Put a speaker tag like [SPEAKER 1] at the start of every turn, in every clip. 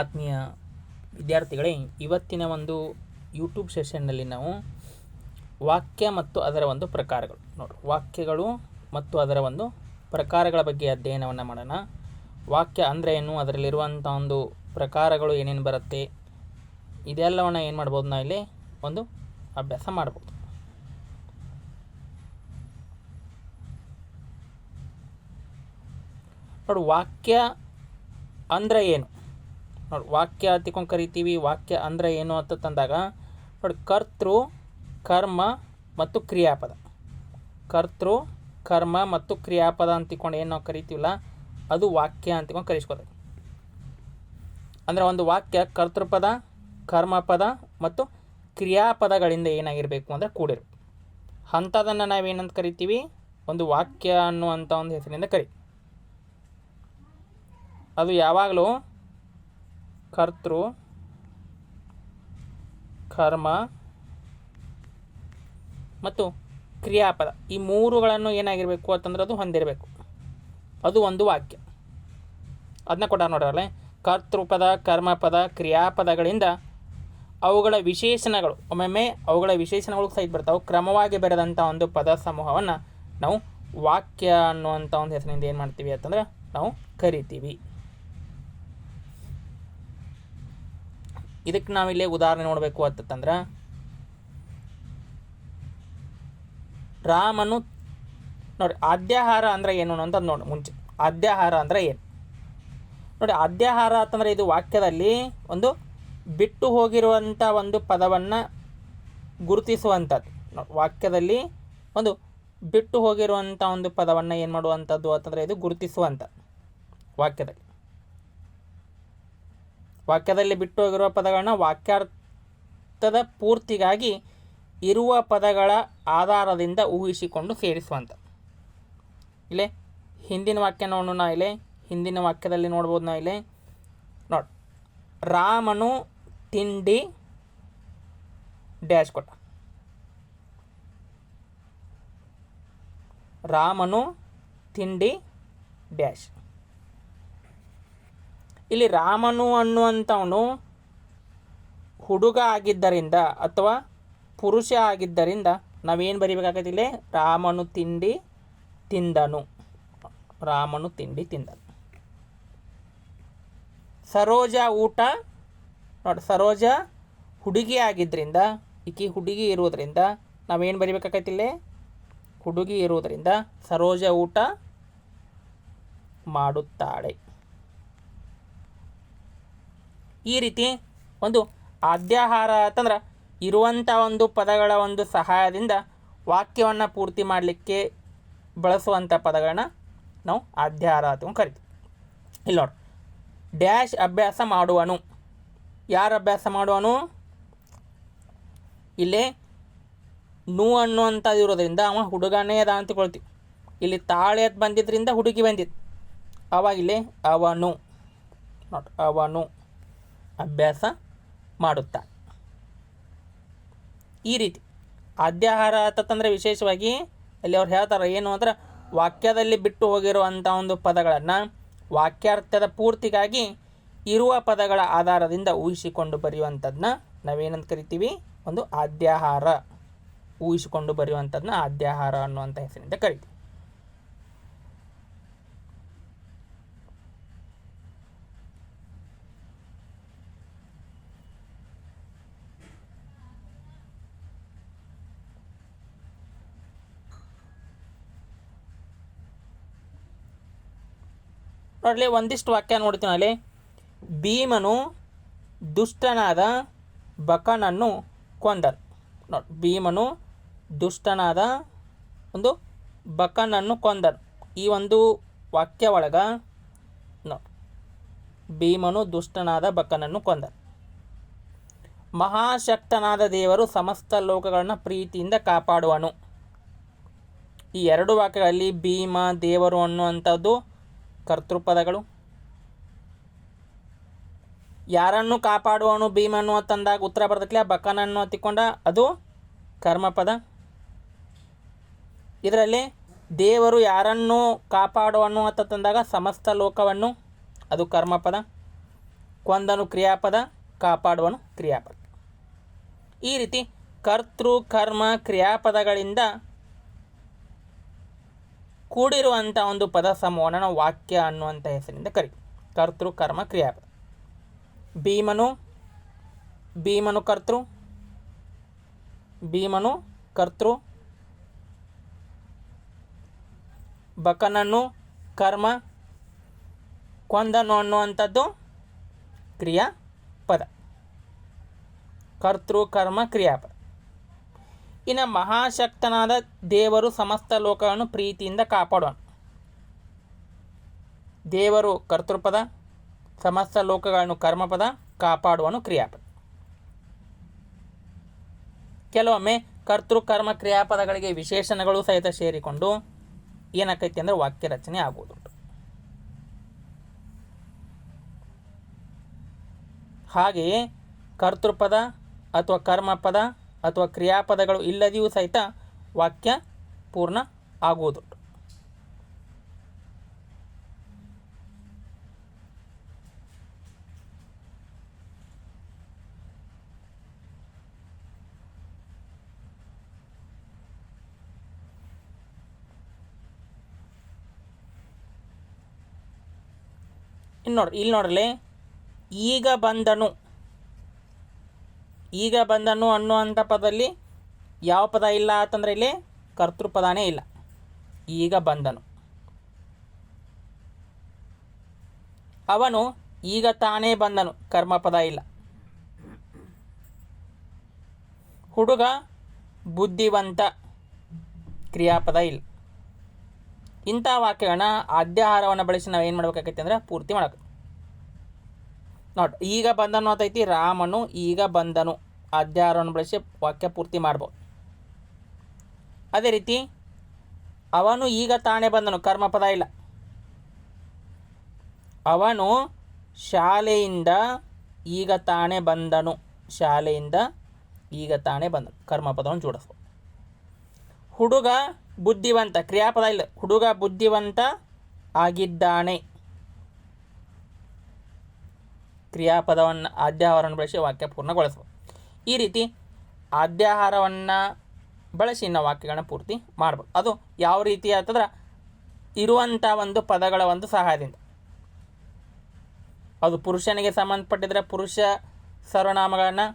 [SPEAKER 1] ಆತ್ಮೀಯ ವಿದ್ಯಾರ್ಥಿಗಳೇ, ಇವತ್ತಿನ ಒಂದು ಯೂಟ್ಯೂಬ್ ಸೆಷನ್ನಲ್ಲಿ ನಾವು ವಾಕ್ಯ ಮತ್ತು ಅದರ ಒಂದು ಪ್ರಕಾರಗಳು. ನೋಡಿ ವಾಕ್ಯಗಳು ಮತ್ತು ಅದರ ಒಂದು ಪ್ರಕಾರಗಳ ಬಗ್ಗೆ ಅಧ್ಯಯನವನ್ನು ಮಾಡೋಣ. ವಾಕ್ಯ ಅಂದರೆ ಏನು, ಅದರಲ್ಲಿರುವಂಥ ಒಂದು ಪ್ರಕಾರಗಳು ಏನೇನು ಬರುತ್ತೆ, ಇದೆಲ್ಲವನ್ನು ಏನು ಮಾಡ್ಬೋದು ನಾವು ಇಲ್ಲಿ ಒಂದು ಅಭ್ಯಾಸ ಮಾಡ್ಬೋದು. ನೋಡಿ ವಾಕ್ಯ ಅಂದರೆ ಏನು? ನೋಡಿ, ವಾಕ್ಯ ತಿಳ್ಕೊಂಡು ಕರಿತೀವಿ. ವಾಕ್ಯ ಅಂದರೆ ಏನು ಅಂತ ತಂದಾಗ, ನೋಡಿ, ಕರ್ತೃ, ಕರ್ಮ ಮತ್ತು ಕ್ರಿಯಾಪದ. ಕರ್ತೃ, ಕರ್ಮ ಮತ್ತು ಕ್ರಿಯಾಪದ ಅಂತಿಕೊಂಡು ಏನು ನಾವು ಕರಿತೀವಲ್ಲ, ಅದು ವಾಕ್ಯ ಅಂತಿಕೊಂಡು ಕರಿಸ್ಕೋಬೇಕು ಅಂದರೆ ಒಂದು ವಾಕ್ಯ ಕರ್ತೃಪದ, ಕರ್ಮಪದ ಮತ್ತು ಕ್ರಿಯಾಪದಗಳಿಂದ ಏನಾಗಿರಬೇಕು ಅಂದರೆ ಕೂಡಿರಬೇಕು ಅಂಥದನ್ನು ನಾವೇನಂತ ಕರಿತೀವಿ? ಒಂದು ವಾಕ್ಯ ಅನ್ನುವಂಥ ಒಂದು ಹೆಸರಿನಿಂದ ಕರಿ. ಅದು ಯಾವಾಗಲೂ ಕರ್ತೃ, ಕರ್ಮ ಮತ್ತು ಕ್ರಿಯಾಪದ. ಈ ಮೂರುಗಳನ್ನು ಏನಾಗಿರಬೇಕು ಅಂತಂದ್ರೆ ಅದು ಹೊಂದಿರಬೇಕು. ಅದು ಒಂದು ವಾಕ್ಯ. ಅದನ್ನ ಕೂಡ ನೋಡ್ರಲ್ಲ? ಕರ್ತೃಪದ, ಕರ್ಮಪದ, ಕ್ರಿಯಾಪದಗಳಿಂದ ಅವುಗಳ ವಿಶೇಷಣಗಳು, ಒಮ್ಮೊಮ್ಮೆ ಅವುಗಳ ವಿಶೇಷಣಗಳು ಸಹಿತ ಬರ್ತಾವೆ. ಕ್ರಮವಾಗಿ ಬೆರೆದಂಥ ಒಂದು ಪದ ಸಮೂಹವನ್ನು ನಾವು ವಾಕ್ಯ ಅನ್ನುವಂಥ ಒಂದು ಹೆಸರಿನಿಂದ ಏನು ಮಾಡ್ತೀವಿ ಅಂತಂದ್ರೆ ನಾವು ಕರಿತೀವಿ. ಇದಕ್ಕೆ ನಾವಿಲ್ಲಿ ಉದಾಹರಣೆ ನೋಡಬೇಕು ಅಂತಂದ್ರೆ ರಾಮನು ನೋಡಿ ಆದ್ಯಾಹಾರ ಅಂದರೆ ಏನು ಅಂತ ನೋಡಿ ಮುಂಚೆ. ಆದ್ಯಾಹಾರ ಅಂದರೆ ಏನು? ನೋಡಿ ಆದ್ಯಾಹಾರ ಅಂತಂದರೆ ಇದು ವಾಕ್ಯದಲ್ಲಿ ಒಂದು ಬಿಟ್ಟು ಹೋಗಿರುವಂಥ ಒಂದು ಪದವನ್ನು ಗುರುತಿಸುವಂಥದ್ದು. ವಾಕ್ಯದಲ್ಲಿ ಒಂದು ಬಿಟ್ಟು ಹೋಗಿರುವಂಥ ಒಂದು ಪದವನ್ನು ಏನು ಮಾಡುವಂಥದ್ದು ಅಂತಂದರೆ ಇದು ಗುರುತಿಸುವಂಥದ್ದು ವಾಕ್ಯದಲ್ಲಿ. ವಾಕ್ಯದಲ್ಲಿ ಬಿಟ್ಟು ಹೋಗಿರುವ ಪದಗಳನ್ನ ವಾಕ್ಯಾರ್ಥದ ಪೂರ್ತಿಗಾಗಿ ಇರುವ ಪದಗಳ ಆಧಾರದಿಂದ ಊಹಿಸಿಕೊಂಡು ಸೇರಿಸುವಂಥ ಇಲ್ಲೇ ಹಿಂದಿನ ವಾಕ್ಯ ನೋಡೋಣ ಇಲ್ಲಿ, ಹಿಂದಿನ ವಾಕ್ಯದಲ್ಲಿ ನೋಡ್ಬೋದು ನಾ ಇಲ್ಲೇ. ನೋಡಿ. ರಾಮನು ತಿಂಡಿ ಡ್ಯಾಶ್ ಕೊಟ್ಟ. ರಾಮನು ತಿಂಡಿ ಡ್ಯಾಶ್ ಇಲ್ಲಿ ರಾಮನು ಅನ್ನುವಂಥವನು ಹುಡುಗ ಆಗಿದ್ದರಿಂದ ಅಥವಾ ಪುರುಷ ಆಗಿದ್ದರಿಂದ ನಾವೇನು ಬರೀಬೇಕಾಗತ್ತಿಲ್ಲ ರಾಮನು ತಿಂಡಿ ತಿಂದನು. ರಾಮನು ತಿಂಡಿ ತಿಂದನು. ಸರೋಜ ಊಟ, ನೋಡಿ, ಸರೋಜ ಹುಡುಗಿ ಆಗಿದ್ದರಿಂದ, ಈಕಿ ಹುಡುಗಿ ಇರುವುದರಿಂದ ನಾವೇನು ಬರೀಬೇಕಾಗತ್ತಿಲ್ಲ ಹುಡುಗಿ ಇರುವುದರಿಂದ ಸರೋಜ ಊಟ ಮಾಡುತ್ತಾಳೆ. ಈ ರೀತಿ ಒಂದು ಆದ್ಯಾಹಾರ ಅಂತಂದ್ರೆ ಇರುವಂಥ ಒಂದು ಪದಗಳ ಒಂದು ಸಹಾಯದಿಂದ ವಾಕ್ಯವನ್ನು ಪೂರ್ತಿ ಮಾಡಲಿಕ್ಕೆ ಬಳಸುವಂಥ ಪದಗಳನ್ನ ನಾವು ಆದ್ಯಾಹಾರ ಅಂತ ಕರಿತೀವಿ. ಇಲ್ಲಿ ನೋಡಿ. ಡ್ಯಾಶ್ ಅಭ್ಯಾಸ ಮಾಡುವನು. ಯಾರು ಅಭ್ಯಾಸ ಮಾಡುವನು? ಇಲ್ಲಿ ನೂ ಅನ್ನುವಂಥದ್ದು ಇರೋದ್ರಿಂದ ಅವ ಹುಡುಗನೇ ಅದ ಅಂತ ತಿಳ್ಕೊಳ್ತೀವಿ. ಇಲ್ಲಿ ತಾಳೆ ಬಂದಿದ್ದರಿಂದ ಹುಡುಗಿ ಬಂದಿತ್ತು ಅವಾಗ ಇಲ್ಲಿ ಅವನು. ನೋಡಿ, ಅವನು. ಅಭ್ಯಾಸ ಮಾಡುತ್ತಾ? ಈ ರೀತಿ ಆದ್ಯಾಹಾರ ಅಂತಂದರೆ ವಿಶೇಷವಾಗಿ ಅಲ್ಲಿ ಅವ್ರು ಹೇಳ್ತಾರೆ ಏನು ಅಂದ್ರೆ ವಾಕ್ಯದಲ್ಲಿ ಬಿಟ್ಟು ಹೋಗಿರುವಂಥ ಒಂದು ಪದಗಳನ್ನು ವಾಕ್ಯಾರ್ಥದ ಪೂರ್ತಿಗಾಗಿ ಇರುವ ಪದಗಳ ಆಧಾರದಿಂದ ಊಹಿಸಿಕೊಂಡು ಬರೆಯುವಂಥದ್ದನ್ನ ನಾವೇನಂತ ಕರಿತೀವಿ? ಒಂದು ಆದ್ಯಾಹಾರ. ಊಹಿಸಿಕೊಂಡು ಬರೆಯುವಂಥದ್ದನ್ನ ಆದ್ಯಾಹಾರ ಅನ್ನುವಂಥ ಹೆಸರಿನಿಂದ ಕರಿತೀವಿ. ನೋಡಲಿ, ಒಂದಿಷ್ಟು ವಾಕ್ಯ ನೋಡ್ತೀನಿ ಅಲ್ಲಿ. ಭೀಮನು ದುಷ್ಟನಾದ ಬಕನನ್ನು ಕೊಂದನು. ನೋಡಿ, ಭೀಮನು ದುಷ್ಟನಾದ ಒಂದು ಬಕನನ್ನು ಕೊಂದನು. ಈ ಒಂದು ವಾಕ್ಯ ಒಳಗೆ, ನೋಡಿ, ಭೀಮನು ದುಷ್ಟನಾದ ಬಕನನ್ನು ಕೊಂದರು ಮಹಾಶಕ್ತನಾದ ದೇವರು ಸಮಸ್ತ ಲೋಕಗಳನ್ನು ಪ್ರೀತಿಯಿಂದ ಕಾಪಾಡುವನು. ಈ ಎರಡು ವಾಕ್ಯಗಳಲ್ಲಿ ಭೀಮ, ದೇವರು ಅನ್ನುವಂಥದ್ದು ಕರ್ತೃಪದಗಳು. ಯಾರನ್ನು ಕಾಪಾಡುವನು ಭೀಮನ್ನು ಅಂತಂದಾಗ ಉತ್ತರ ಬರ್ತೈತಿಲ್ಲ ಬಕನನ್ನು ಹತ್ತಿಕೊಂಡ, ಅದು ಕರ್ಮಪದ. ಇದರಲ್ಲಿ ದೇವರು ಯಾರನ್ನು ಕಾಪಾಡುವನು ಅಂತ ತಂದಾಗ ಸಮಸ್ತ ಲೋಕವನ್ನು, ಅದು ಕರ್ಮಪದ. ಕೊಂದನು ಕ್ರಿಯಾಪದ, ಕಾಪಾಡುವನು ಕ್ರಿಯಾಪದ. ಈ ರೀತಿ ಕರ್ತೃ, ಕರ್ಮ, ಕ್ರಿಯಾಪದಗಳಿಂದ ಕೂಡಿರುವಂಥ ಒಂದು ಪದ ಸಮೂಹನ ವಾಕ್ಯ ಅನ್ನುವಂಥ ಹೆಸರಿಂದ ಕರಿ. ಕರ್ತೃ, ಕರ್ಮ ಕ್ರಿಯಾಪದ ಭೀಮನು ಭೀಮನು ಕರ್ತೃ ಭೀಮನು ಕರ್ತೃ. ಬಕನನ್ನು ಕರ್ಮ, ಕೊಂದನು ಅನ್ನುವಂಥದ್ದು ಕ್ರಿಯಾಪದ ಕರ್ತೃ, ಕರ್ಮ ಕ್ರಿಯಾಪದ ಇನ್ನು ಮಹಾಶಕ್ತನಾದ ದೇವರು ಸಮಸ್ತ ಲೋಕವನ್ನು ಪ್ರೀತಿಯಿಂದ ಕಾಪಾಡೋಣ ದೇವರು ಕರ್ತೃಪದ, ಸಮಸ್ತ ಲೋಕಗಳನ್ನು ಕರ್ಮಪದ, ಕಾಪಾಡುವನು ಕ್ರಿಯಾಪದ. ಕೆಲವೊಮ್ಮೆ ಕರ್ತೃ ಕರ್ಮ ಕ್ರಿಯಾಪದಗಳಿಗೆ ವಿಶೇಷಣಗಳು ಸಹಿತ ಸೇರಿಕೊಂಡು ಏನಾಕೈತಿ ಅಂದರೆ ವಾಕ್ಯ ರಚನೆ ಆಗುವುದುಂಟು. ಹಾಗೆಯೇ ಕರ್ತೃಪದ ಅಥವಾ ಕರ್ಮಪದ ಅಥವಾ ಕ್ರಿಯಾಪದಗಳು ಇಲ್ಲದೆಯೂ ಸಹಿತ ವಾಕ್ಯ ಪೂರ್ಣ ಆಗುವುದು. ಇನ್ನು ನೋಡ್ರಿ ಇಲ್ಲಿ ನೋಡ್ರಿ ಈಗ ಬಂದನು ಈಗ ಬಂದನು ಅನ್ನುವಂಥ ಪದದಲ್ಲಿ ಯಾವ ಪದ ಇಲ್ಲ ಅಂತಂದ್ರೆ ಇಲ್ಲಿ ಕರ್ತೃಪದಾನೇ ಇಲ್ಲ. ಈಗ ಬಂದನು. ಅವನು ಈಗ ತಾನೇ ಬಂದನು ಕರ್ಮಪದ ಇಲ್ಲ. ಹುಡುಗ ಬುದ್ಧಿವಂತ ಕ್ರಿಯಾಪದ ಇಲ್ಲ. ಇಂಥ ವಾಕ್ಯಗಳನ್ನ ಆದ್ಯಾಹಾರವನ್ನು ಬಳಸಿ ನಾವು ಏನು ಮಾಡಬೇಕಾಗೈತೆ ಅಂದ್ರೆ ಪೂರ್ತಿ ಮಾಡಬೇಕು. ನೋಡ್, ಈಗ ಬಂದನು ಅಂತೈತಿ ರಾಮನು, ಈಗ ಬಂದನು. ಅಧ್ಯಾರವನ್ನು ಬಳಸಿ ವಾಕ್ಯ ಪೂರ್ತಿ ಮಾಡ್ಬೋದು. ಅದೇ ರೀತಿ, ಅವನು ಈಗ ತಾನೇ ಬಂದನು ಕರ್ಮಪದ ಇಲ್ಲ. ಅವನು ಶಾಲೆಯಿಂದ ಈಗ ತಾನೇ ಬಂದನು, ಶಾಲೆಯಿಂದ ಈಗ ತಾನೇ ಬಂದನು ಕರ್ಮಪದವನ್ನು ಜೋಡಿಸ್ಬೋದು. ಹುಡುಗ ಬುದ್ಧಿವಂತ ಕ್ರಿಯಾಪದ ಇಲ್ಲ. ಹುಡುಗ ಬುದ್ಧಿವಂತ ಆಗಿದ್ದಾನೆ. ಕ್ರಿಯಾಪದವನ್ನು ಆದ್ಯಾಹಾರವನ್ನು ಬಳಸಿ ವಾಕ್ಯ ಪೂರ್ಣಗೊಳಿಸ್ಬೋದು ಈ ರೀತಿ ಆದ್ಯಾಹಾರವನ್ನು ಬಳಸಿ ನಾವು ವಾಕ್ಯಗಳನ್ನ ಪೂರ್ತಿ ಮಾಡ್ಬೋದು. ಅದು ಯಾವ ರೀತಿ ಅಂತಂದ್ರೆ ಇರುವಂಥ ಒಂದು ಪದಗಳ ಒಂದು ಸಹಾಯದಿಂದ. ಅದು ಪುರುಷನಿಗೆ ಸಂಬಂಧಪಟ್ಟಿದ್ರೆ ಪುರುಷ ಸರ್ವನಾಮಗಳನ್ನು,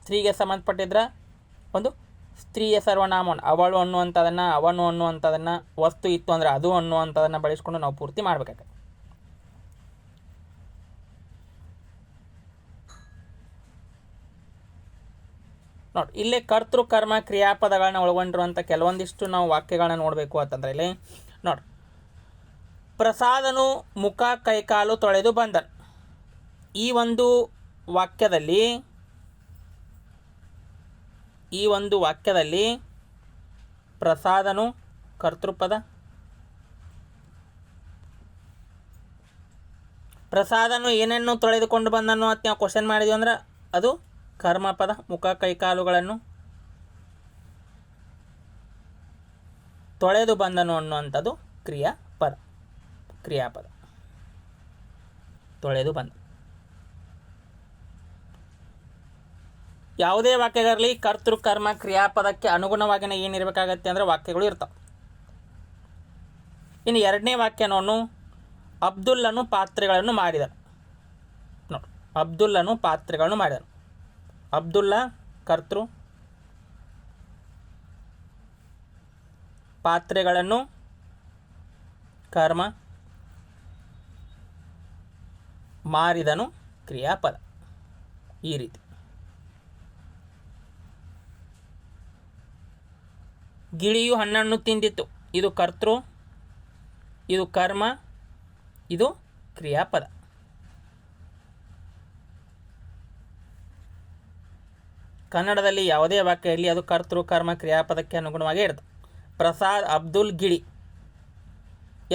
[SPEAKER 1] ಸ್ತ್ರೀಗೆ ಸಂಬಂಧಪಟ್ಟಿದ್ರೆ ಒಂದು ಸ್ತ್ರೀಯ ಸರ್ವನಾಮವನ್ನು, ಅವಳು ಅನ್ನುವಂಥದನ್ನು, ಅವನು ಅನ್ನುವಂಥದನ್ನು, ವಸ್ತು ಇತ್ತು ಅಂದರೆ ಅದು ಅನ್ನುವಂಥದನ್ನು ಬಳಸ್ಕೊಂಡು ನಾವು ಪೂರ್ತಿ ಮಾಡಬೇಕಾಗತ್ತೆ. ನೋಡಿ, ಇಲ್ಲಿ ಕರ್ತೃ, ಕರ್ಮ, ಕ್ರಿಯಾಪದಗಳನ್ನ ಒಳಗೊಂಡಿರುವಂಥ ಕೆಲವೊಂದಿಷ್ಟು ನಾವು ವಾಕ್ಯಗಳನ್ನ ನೋಡಬೇಕು ಅಂತಂದ್ರೆ ಇಲ್ಲಿ, ನೋಡಿ. ಪ್ರಸಾದನು ಮುಖ ಕೈಕಾಲು ತೊಳೆದು ಬಂದನು. ಈ ಒಂದು ವಾಕ್ಯದಲ್ಲಿ, ಈ ಒಂದು ವಾಕ್ಯದಲ್ಲಿ ಪ್ರಸಾದನು ಕರ್ತೃಪದ. ಪ್ರಸಾದನು ಏನನ್ನು ತೊಳೆದುಕೊಂಡು ಬಂದನು ಅಂತ ನಾವು ಕ್ವಶನ್ ಮಾಡಿದ್ವಿ ಅಂದ್ರೆ ಅದು ಕರ್ಮಪದ, ಮುಖ, ಕೈಕಾಲುಗಳನ್ನು ತೊಳೆದು ಬಂದನು ಅನ್ನುವಂಥದ್ದು ಕ್ರಿಯಾಪದ ಕ್ರಿಯಾಪದ. ತೊಳೆದು ಬಂದ. ಯಾವುದೇ ವಾಕ್ಯಗಳಲ್ಲಿ ಕರ್ತೃ, ಕರ್ಮ, ಕ್ರಿಯಾಪದಕ್ಕೆ ಅನುಗುಣವಾಗಿನ ಏನಿರಬೇಕಾಗತ್ತೆ ಅಂದರೆ ವಾಕ್ಯಗಳು ಇರ್ತವೆ. ಇನ್ನು ಎರಡನೇ ವಾಕ್ಯನವನು ಅಬ್ದುಲ್ಲನು ಪಾತ್ರೆಗಳನ್ನು ಮಾಡಿದನು ನೋಡಿ, ಅಬ್ದುಲ್ಲನು ಪಾತ್ರೆಗಳನ್ನು ಮಾಡಿದನು ಅಬ್ದುಲ್ಲಾ, ಕರ್ತೃ ಪಾತ್ರೆಗಳನ್ನು, ಕರ್ಮ ಮಾರಿದನು ಕ್ರಿಯಾಪದ. ಈ ರೀತಿ. ಗಿಳಿಯು ಹಣ್ಣನ್ನು ತಿಂದಿತ್ತು. ಇದು ಕರ್ತೃ, ಇದು ಕರ್ಮ, ಇದು ಕ್ರಿಯಾಪದ. ಕನ್ನಡದಲ್ಲಿ ಯಾವುದೇ ವಾಕ್ಯ ಇರಲಿ, ಅದು ಕರ್ತೃ, ಕರ್ಮ ಕ್ರಿಯಾಪದಕ್ಕೆ ಅನುಗುಣವಾಗಿ ಇರ್ತದೆ ಪ್ರಸಾದ್ ಅಬ್ದುಲ್ ಗಿಳಿ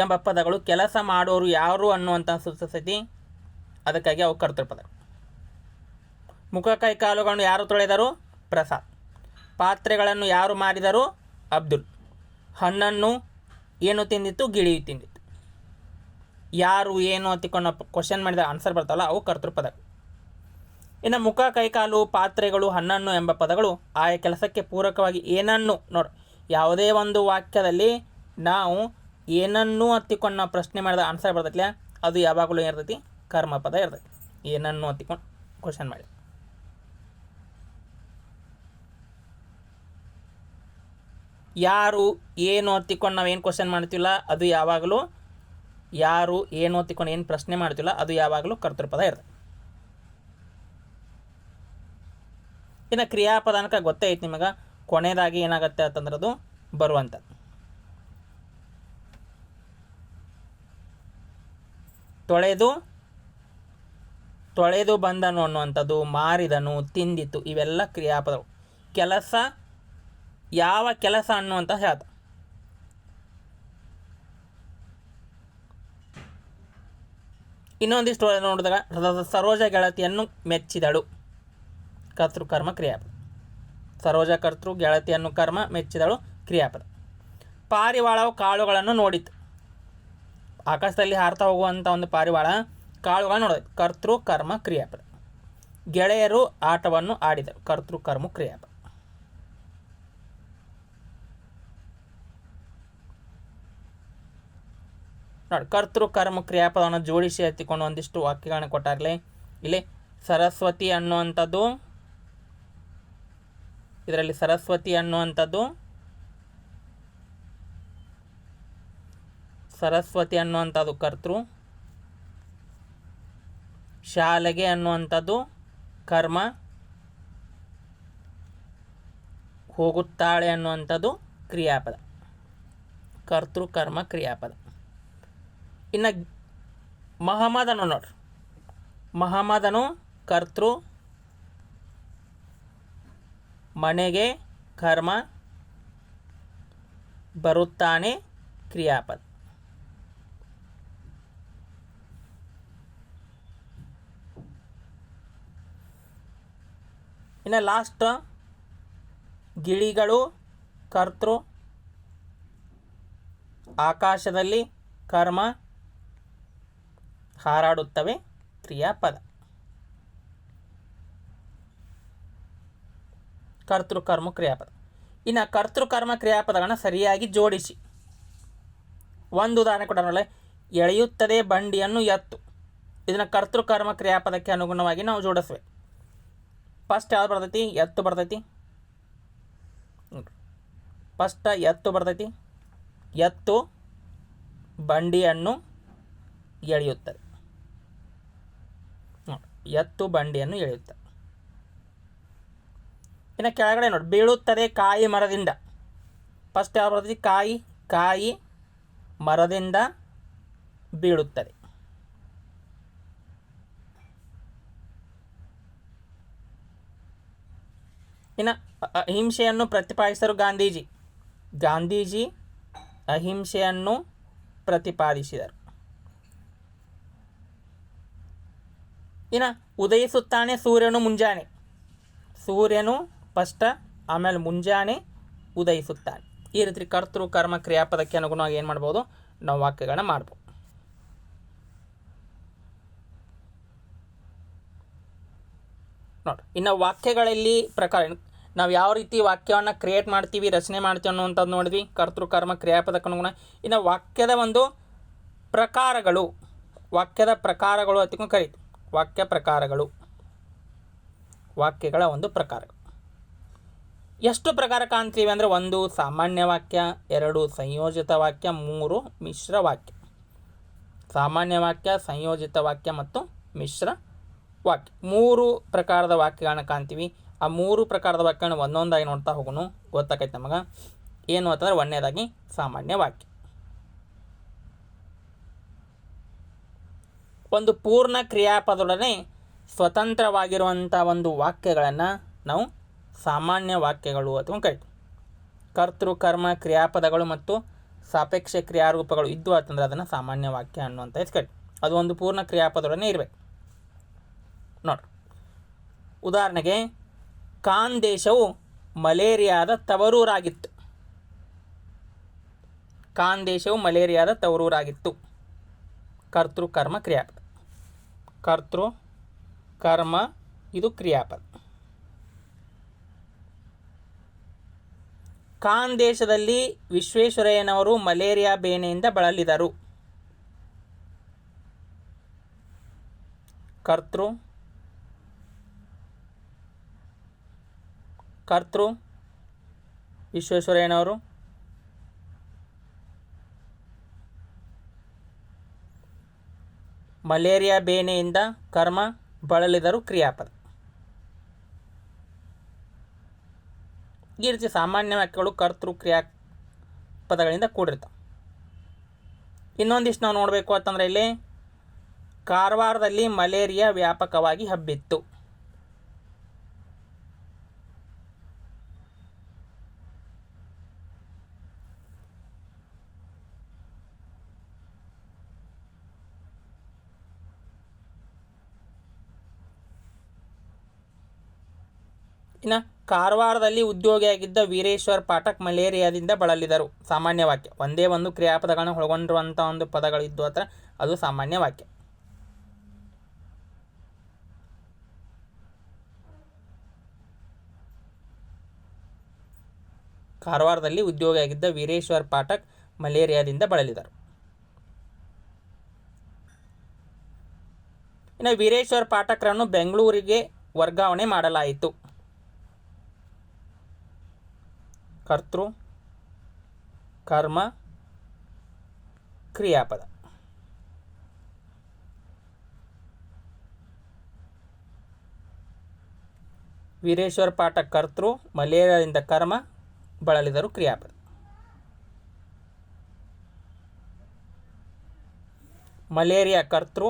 [SPEAKER 1] ಎಂಬ ಪದಗಳು ಕೆಲಸ ಮಾಡೋರು ಯಾರು ಅನ್ನುವಂಥ ಸೂಚಿಸ್ತೈತಿ ಅದಕ್ಕಾಗಿ ಅವು ಕರ್ತೃಪದ ಮುಖ, ಕೈ, ಕಾಲುಗಳನ್ನು ಯಾರು ತೊಳೆದರು? ಪ್ರಸಾದ್. ಪಾತ್ರೆಗಳನ್ನು ಯಾರು ಮಾರಿದರು? ಅಬ್ದುಲ್. ಹಣ್ಣನ್ನು ಏನು ತಿಂದಿತ್ತು? ಗಿಳಿ ತಿಂದಿತ್ತು. ಯಾರು ಏನು ಅಂತಿಕೊಂಡು ಕ್ವಶನ್ ಮಾಡಿದ ಆನ್ಸರ್ ಬರ್ತಲ್ಲ ಅವು ಕರ್ತೃಪದ ಇನ್ನು ಮುಖ, ಕೈಕಾಲು, ಪಾತ್ರೆಗಳು, ಹಣ್ಣನ್ನು ಎಂಬ ಪದಗಳು ಆಯಾ ಕೆಲಸಕ್ಕೆ ಪೂರಕವಾಗಿ ಏನನ್ನು? ನೋಡಿ, ಯಾವುದೇ ಒಂದು ವಾಕ್ಯದಲ್ಲಿ ನಾವು ಏನನ್ನು ಹತ್ತಿಕೊಂಡು ನಾವು ಪ್ರಶ್ನೆ ಮಾಡಿದ ಆನ್ಸರ್ ಬರ್ತೈತಿಲ್ಲ ಅದು ಯಾವಾಗಲೂ ಏನಿರ್ತೈತಿ ಕರ್ಮಪದ ಇರ್ತೈತಿ. ಏನನ್ನು ಹತ್ತಿಕೊಂಡು ಕ್ವಶನ್ ಮಾಡಿ. ಯಾರು ಏನು ಹತ್ತಿಕೊಂಡು ನಾವು ಏನು ಕ್ವಶನ್ ಮಾಡ್ತೀವಲ್ಲ, ಅದು ಯಾವಾಗಲೂ ಯಾರು ಏನು ಹತ್ತಿಕೊಂಡು ಏನು ಪ್ರಶ್ನೆ ಮಾಡ್ತೀವಲ್ಲ, ಅದು ಯಾವಾಗಲೂ ಕರ್ತೃಪದ ಇರ್ತದೆ ಇನ್ನು ಕ್ರಿಯಾಪದ ಅನ್ಕ ಗೊತ್ತೇ ಐತಿ ನಿಮಗೆ. ಕೊನೆಯದಾಗಿ ಏನಾಗುತ್ತೆ ಅಂತಂದ್ರೆ ಅದು ಬರುವಂಥದ್ದು ತೊಳೆದು ತೊಳೆದು ಬಂದನು ಅನ್ನುವಂಥದ್ದು, ಮಾರಿದನು, ತಿಂದಿತು, ಇವೆಲ್ಲ ಕ್ರಿಯಾಪದಗಳು. ಕೆಲಸ, ಯಾವ ಕೆಲಸ ಅನ್ನುವಂಥ ಹೇಳ್ತ. ಇನ್ನೊಂದಿಷ್ಟು ನೋಡಿದಾಗ ಸರೋಜ ಗೆಳತಿಯನ್ನು ಮೆಚ್ಚಿದಳು. ಕರ್ತೃಕರ್ಮ ಕ್ರಿಯಾಪದ. ಸರೋಜ ಕರ್ತೃ ಗೆಳತಿಯನ್ನು ಕರ್ಮ ಮೆಚ್ಚಿದಳು ಕ್ರಿಯಾಪದ. ಪಾರಿವಾಳವು ಕಾಳುಗಳನ್ನು ನೋಡಿತು. ಆಕಾಶದಲ್ಲಿ ಹಾರ್ತಾ ಹೋಗುವಂಥ ಒಂದು ಪಾರಿವಾಳ ಕಾಳುಗಳನ್ನು ನೋಡಿತು. ಕರ್ತೃ ಕರ್ಮ ಕ್ರಿಯಾಪದ. ಗೆಳೆಯರು ಆಟವನ್ನು ಆಡಿದರು. ಕರ್ತೃ ಕರ್ಮ ಕ್ರಿಯಾಪದ. ನೋಡಿ, ಕರ್ತೃ ಕರ್ಮ ಕ್ರಿಯಾಪದವನ್ನು ಜೋಡಿಸಿ ಎತ್ತಿಕೊಂಡು ಒಂದಿಷ್ಟು ವಾಕ್ಯಗಳನ್ನು ಕೊಟ್ಟಾಗಲೇ ಇಲ್ಲಿ ಸರಸ್ವತಿ ಅನ್ನುವಂಥದ್ದು ಇದರಲ್ಲಿ ಸರಸ್ವತಿ ಅನ್ನುವಂಥದ್ದು. ಸರಸ್ವತಿ ಅನ್ನುವಂಥದ್ದು ಕರ್ತೃ. ಶಾಲೆಗೆ ಅನ್ನುವಂಥದ್ದು ಕರ್ಮ. ಹೋಗುತ್ತಾಳೆ ಅನ್ನುವಂಥದ್ದು ಕ್ರಿಯಾಪದ. ಕರ್ತೃ, ಕರ್ಮ, ಕ್ರಿಯಾಪದ. ಇನ್ನು ಮಹಮ್ಮದನು ನೋಡ್ರಿ. ಮಹಮ್ಮದನು ಕರ್ತೃ ಮನೆಗೆ ಕರ್ಮ ಬರುತ್ತಾನೆ ಕ್ರಿಯಾಪದ. ಇನ್ನು ಲಾಸ್ಟ್ ಗಿಳಿಗಳು ಕರ್ತೃ ಆಕಾಶದಲ್ಲಿ ಕರ್ಮ ಹಾರಾಡುತ್ತವೆ ಕ್ರಿಯಾಪದ. ಕರ್ತೃಕರ್ಮ ಕ್ರಿಯಾಪದ. ಇನ್ನು ಕರ್ತೃಕರ್ಮ ಕ್ರಿಯಾಪದಗಳನ್ನು ಸರಿಯಾಗಿ ಜೋಡಿಸಿ. ಒಂದು ಉದಾಹರಣೆ ಕೊಡೋಣ ಎಳೆಯುತ್ತದೆ ಬಂಡಿಯನ್ನು ಎತ್ತು. ಇದನ್ನು ಕರ್ತೃಕರ್ಮ ಕ್ರಿಯಾಪದಕ್ಕೆ ಅನುಗುಣವಾಗಿ ನಾವು ಜೋಡಿಸ್ಬೇಕು. ಫಸ್ಟ್ ಯಾವ್ದು ಬರ್ತೈತಿ? ಎತ್ತು ಬರ್ತೈತಿ. ಫಸ್ಟ್ ಎತ್ತು ಬರ್ತೈತಿ. ಎತ್ತು ಬಂಡಿಯನ್ನು ಎಳೆಯುತ್ತದೆ. ಎತ್ತು ಬಂಡಿಯನ್ನು ಎಳೆಯುತ್ತದೆ ಇನ್ನು ಕೆಳಗಡೆ ನೋಡಿ. ಬೀಳುತ್ತದೆ ಕಾಯಿ ಮರದಿಂದ. ಫಸ್ಟ್ ಯಾವ ಬರ್ತದೆ? ಕಾಯಿ ಕಾಯಿ ಮರದಿಂದ ಬೀಳುತ್ತದೆ. ಇನ್ನು ಅಹಿಂಸೆಯನ್ನು ಪ್ರತಿಪಾದಿಸಿದರು ಗಾಂಧೀಜಿ. ಗಾಂಧೀಜಿ ಅಹಿಂಸೆಯನ್ನು ಪ್ರತಿಪಾದಿಸಿದರು. ಇನ್ನು, ಉದಯಿಸುತ್ತಾನೆ ಸೂರ್ಯನು ಮುಂಜಾನೆ. ಸೂರ್ಯನು ಫಸ್ಟ್ ಆಮೇಲೆ ಮುಂಜಾನೆ ಉದಯಿಸುತ್ತಾನೆ. ಈ ರೀತಿ ಕರ್ತೃ, ಕರ್ಮ, ಕ್ರಿಯಾಪದಕ್ಕೆ ಅನುಗುಣವಾಗಿ ಏನು ಮಾಡ್ಬೋದು? ನಾವು ವಾಕ್ಯಗಳನ್ನ ಮಾಡ್ಬೋದು. ನೋಡಿ, ಇನ್ನು ವಾಕ್ಯಗಳಲ್ಲಿ ಪ್ರಕಾರ ನಾವು ಯಾವ ರೀತಿ ವಾಕ್ಯವನ್ನು ಕ್ರಿಯೇಟ್ ಮಾಡ್ತೀವಿ, ರಚನೆ ಮಾಡ್ತೀವಿ ಅನ್ನುವಂಥದ್ದು ನೋಡಿದ್ವಿ. ಕರ್ತೃ, ಕರ್ಮ, ಕ್ರಿಯಾಪದಕ್ಕೆ ಅನುಗುಣ ಇನ್ನು ವಾಕ್ಯದ ಒಂದು ಪ್ರಕಾರಗಳು, ವಾಕ್ಯದ ಪ್ರಕಾರಗಳು ಅತಿಗೂ ಕರೀತು. ವಾಕ್ಯ ಪ್ರಕಾರಗಳು. ವಾಕ್ಯಗಳ ಒಂದು ಪ್ರಕಾರಗಳು ಎಷ್ಟು ಪ್ರಕಾರ ಕಾಣ್ತೀವಿ ಅಂದರೆ ಒಂದು ಸಾಮಾನ್ಯ ವಾಕ್ಯ, ಎರಡು ಸಂಯೋಜಿತ ವಾಕ್ಯ, ಮೂರು ಮಿಶ್ರ ವಾಕ್ಯ. ಸಾಮಾನ್ಯ ವಾಕ್ಯ, ಸಂಯೋಜಿತ ವಾಕ್ಯ ಮತ್ತು ಮಿಶ್ರ ವಾಕ್ಯ. ಮೂರು ಪ್ರಕಾರದ ವಾಕ್ಯಗಳನ್ನ ಕಾಣ್ತೀವಿ. ಆ ಮೂರು ಪ್ರಕಾರದ ವಾಕ್ಯಗಳನ್ನ ಒಂದೊಂದಾಗಿ ನೋಡ್ತಾ ಹೋಗೋಣ. ಗೊತ್ತಾಕೈತೆ ನಮಗೆ? ಏನು ಅಂತಂದ್ರೆ ಒಂದನೇದಾಗಿ ಸಾಮಾನ್ಯ ವಾಕ್ಯ. ಒಂದು ಪೂರ್ಣ ಕ್ರಿಯಾಪದೊಡನೆ ಸ್ವತಂತ್ರವಾಗಿರುವಂಥ ಒಂದು ವಾಕ್ಯಗಳನ್ನು ನಾವು ಸಾಮಾನ್ಯ ವಾಕ್ಯಗಳು ಅಥವಾ ಕರ್ತೃ, ಕರ್ಮ, ಕ್ರಿಯಾಪದಗಳು ಮತ್ತು ಸಾಪೇಕ್ಷ ಕ್ರಿಯಾರೂಪಗಳು ಇದ್ದು ಅಂತಂದ್ರೆ ಅದನ್ನು ಸಾಮಾನ್ಯ ವಾಕ್ಯ ಅನ್ನುವಂಥ ಕರಿತೀವಿ ಅದು ಒಂದು ಪೂರ್ಣ ಕ್ರಿಯಾಪದೊಡನೆ ಇರಬೇಕು. ನೋಡ್ರಿ. ಉದಾಹರಣೆಗೆ, ಕಾನ್ ದೇಶವು ಮಲೇರಿಯಾದ ತವರೂರಾಗಿತ್ತು. ಕಾನ್ ದೇಶವು ಮಲೇರಿಯಾದ ತವರೂರಾಗಿತ್ತು. ಕರ್ತೃ, ಕರ್ಮ, ಕ್ರಿಯಾಪದ. ಕರ್ತೃ, ಕರ್ಮ, ಇದು ಕ್ರಿಯಾಪದ. ಖಾನ್ ದೇಶದಲ್ಲಿ ವಿಶ್ವೇಶ್ವರಯ್ಯನವರು ಮಲೇರಿಯಾ ಬೇನೆಯಿಂದ ಬಳಲಿದರು. ಕರ್ತೃ. ಕರ್ತೃ. ವಿಶ್ವೇಶ್ವರಯ್ಯನವರು. ಮಲೇರಿಯಾ ಬೇನೆಯಿಂದ ಕರ್ಮ ಬಳಲಿದರು ಕ್ರಿಯಾಪದ. ಈ ರೀತಿ ಸಾಮಾನ್ಯ ವಾಕ್ಯಗಳು ಕರ್ತೃ ಕ್ರಿಯಾ ಪದಗಳಿಂದ ಕೂಡಿರ್ತಾವೆ. ಇನ್ನೊಂದಿಷ್ಟು ನಾವು ನೋಡಬೇಕು ಅಂತಂದರೆ ಇಲ್ಲಿ ಕಾರವಾರದಲ್ಲಿ ಮಲೇರಿಯಾ ವ್ಯಾಪಕವಾಗಿ ಹಬ್ಬಿತ್ತು. ಇನ್ನು ಕಾರವಾರದಲ್ಲಿ ಉದ್ಯೋಗಿಯಾಗಿದ್ದ ವೀರೇಶ್ವರ್ ಪಾಠಕ್ ಮಲೇರಿಯಾದಿಂದ ಬಳಲಿದರು. ಸಾಮಾನ್ಯ ವಾಕ್ಯ. ಒಂದೇ ಒಂದು ಕ್ರಿಯಾಪದಗಳನ್ನು ಒಳಗೊಂಡಿರುವಂಥ ಒಂದು ಪದಗಳಿದ್ದು ಹತ್ರ ಅದು ಸಾಮಾನ್ಯ ವಾಕ್ಯ. ಕಾರವಾರದಲ್ಲಿ ಉದ್ಯೋಗಿಯಾಗಿದ್ದ ವೀರೇಶ್ವರ್ ಪಾಠಕ್ ಮಲೇರಿಯಾದಿಂದ ಬಳಲಿದರು. ಇನ್ನು ವೀರೇಶ್ವರ್ ಪಾಠಕ್ರನ್ನು ಬೆಂಗಳೂರಿಗೆ ವರ್ಗಾವಣೆ ಮಾಡಲಾಯಿತು. ಕರ್ತೃ, ಕರ್ಮ, ಕ್ರಿಯಾಪದ. ವೀರೇಶ್ವರ ಪಾಠ ಕರ್ತೃ, ಮಲೇರಿಯಾದಿಂದ ಕರ್ಮ, ಬಳಲಿದರು ಕ್ರಿಯಾಪದ. ಮಲೇರಿಯಾ ಕರ್ತೃ,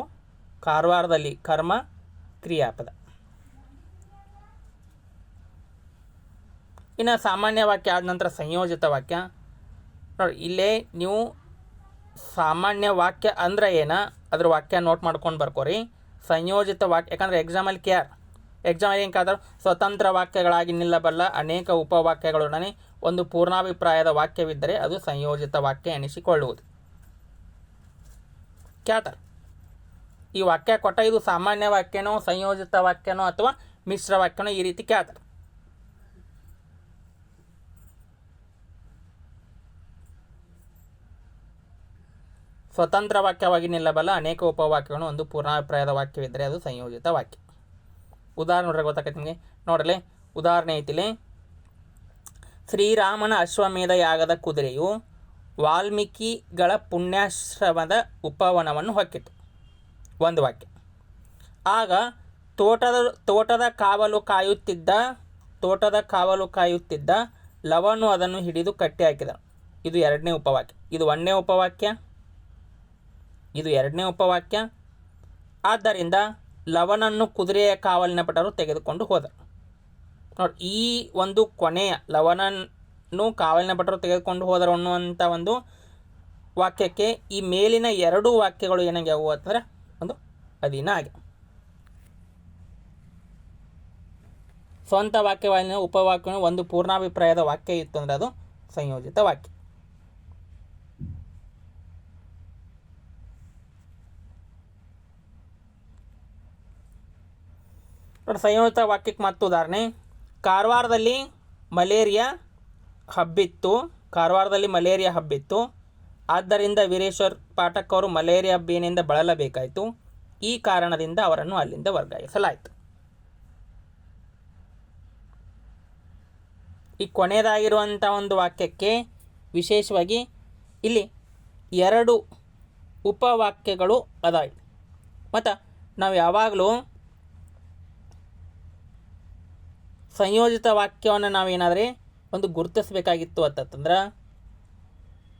[SPEAKER 1] ಕಾರವಾರದಲ್ಲಿ ಕರ್ಮ, ಕ್ರಿಯಾಪದ. ಇನ್ನು ಸಾಮಾನ್ಯ ವಾಕ್ಯ ಆದ ನಂತರ ಸಂಯೋಜಿತ ವಾಕ್ಯ. ನೋಡಿ, ಇಲ್ಲೇ ನೀವು ಸಾಮಾನ್ಯ ವಾಕ್ಯ ಅಂದ್ರೆ ಏನ, ಅದ್ರ ವಾಕ್ಯ ನೋಟ್ ಮಾಡ್ಕೊಂಡು ಬರ್ಕೋರಿ. ಸಂಯೋಜಿತ ವಾಕ್ಯ, ಯಾಕಂದರೆ ಎಕ್ಸಾಮಲ್ಲಿ ಕೇರ್. ಎಕ್ಸಾಮಲ್ಲಿ ಏನು ಕಾದ್ರೆ ಸ್ವತಂತ್ರ ವಾಕ್ಯಗಳಾಗಿ ನಿಲ್ಲಬಲ್ಲ ಅನೇಕ ಉಪವಾಕ್ಯಗಳೊಡನೆ ಒಂದು ಪೂರ್ಣಾಭಿಪ್ರಾಯದ ವಾಕ್ಯವಿದ್ದರೆ ಅದು ಸಂಯೋಜಿತ ವಾಕ್ಯ ಎನಿಸಿಕೊಳ್ಳುವುದು. ಕ್ಯಾತರ್ ಈ ವಾಕ್ಯ ಕೊಟ್ಟ ಇದು ಸಾಮಾನ್ಯ ವಾಕ್ಯನೋ, ಸಂಯೋಜಿತ ವಾಕ್ಯನೋ ಅಥವಾ ಮಿಶ್ರ ವಾಕ್ಯನೋ ಈ ರೀತಿ ಕೇಳ್ತಾರೆ. ಸ್ವತಂತ್ರ ವಾಕ್ಯವಾಗಿ ನಿಲ್ಲಬಲ್ಲ ಅನೇಕ ಉಪವಾಕ್ಯಗಳು, ಒಂದು ಪೂರ್ಣಾಭಿಪ್ರಾಯದ ವಾಕ್ಯವಿದ್ದರೆ ಅದು ಸಂಯೋಜಿತ ವಾಕ್ಯ. ಉದಾಹರಣೆ ನೋಡ್ರೆ ಗೊತ್ತಾಗತ್ತೆ ನಿಮಗೆ? ನೋಡಲೆ ಉದಾಹರಣೆ ಐತಿಲಿ. ಶ್ರೀರಾಮನ ಅಶ್ವಮೇಧ ಯಾಗದ ಕುದುರೆಯು ವಾಲ್ಮೀಕಿಗಳ ಪುಣ್ಯಾಶ್ರಮದ ಉಪವನವನ್ನು ಹೊಕ್ಕಿತು. ಒಂದು ವಾಕ್ಯ. ಆಗ ತೋಟದ ತೋಟದ ಕಾವಲು ಕಾಯುತ್ತಿದ್ದ, ತೋಟದ ಕಾವಲು ಕಾಯುತ್ತಿದ್ದ ಲವನು ಅದನ್ನು ಹಿಡಿದು ಕಟ್ಟಿ ಹಾಕಿದನು ಇದು ಎರಡನೇ ಉಪವಾಕ್ಯ. ಇದು ಒಂದನೇ ಉಪವಾಕ್ಯ. ಇದು ಎರಡನೇ ಉಪವಾಕ್ಯ. ಆದ್ದರಿಂದ ಲವನನ್ನು ಕುದುರೆಯ ಕಾವಲಿನ ಪಟರು ತೆಗೆದುಕೊಂಡು ಹೋದರು ನೋಡಿ, ಈ ಒಂದು ಕೊನೆಯ ಲವನನ್ನು ಕಾವಲಿನ ಪಟರು ತೆಗೆದುಕೊಂಡು ಹೋದರು ಅನ್ನುವಂಥ ಒಂದು ವಾಕ್ಯಕ್ಕೆ ಈ ಮೇಲಿನ ಎರಡು ವಾಕ್ಯಗಳು ಏನಾಗ್ಯಾವು ಅಂತಂದರೆ, ಒಂದು ಅಧೀನ ಆಗಿ. ಸ್ವಂತ ವಾಕ್ಯವಾಗಿನ ಉಪವಾಕ್ಯ ಒಂದು ಪೂರ್ಣಾಭಿಪ್ರಾಯದ ವಾಕ್ಯ ಇತ್ತು ಅಂದರೆ ಅದು ಸಂಯೋಜಿತ ವಾಕ್ಯ. ನೋಡಿ ಸಂಯೋಜಿತ ವಾಕ್ಯಕ್ಕೆ ಮತ್ತು ಉದಾಹರಣೆ. ಕಾರವಾರದಲ್ಲಿ ಮಲೇರಿಯಾ ಹಬ್ಬಿತ್ತು. ಕಾರವಾರದಲ್ಲಿ ಮಲೇರಿಯಾ ಹಬ್ಬಿತ್ತು. ಆದ್ದರಿಂದ ವೀರೇಶ್ವರ್ ಪಾಠಕ್ ಅವರು ಮಲೇರಿಯಾ ಬೀನಿಂದ ಬಳಲಬೇಕಾಯಿತು. ಈ ಕಾರಣದಿಂದ ಅವರನ್ನು ಅಲ್ಲಿಂದ ವರ್ಗಾಯಿಸಲಾಯಿತು. ಈ ಕೊನೆಯದಾಗಿರುವಂಥ ಒಂದು ವಾಕ್ಯಕ್ಕೆ ವಿಶೇಷವಾಗಿ ಇಲ್ಲಿ ಎರಡು ಉಪವಾಕ್ಯಗಳು ಅದಾವೆ. ಮತ್ತು ನಾವು ಯಾವಾಗಲೂ ಸಂಯೋಜಿತ ವಾಕ್ಯವನ್ನು ನಾವೇನಾದರೆ ಒಂದು ಗುರುತಿಸಬೇಕಾಗಿತ್ತು ಅಂತಂದ್ರೆ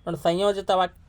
[SPEAKER 1] ಒಂದು ಸಂಯೋಜಿತ ವಾಕ್ಯ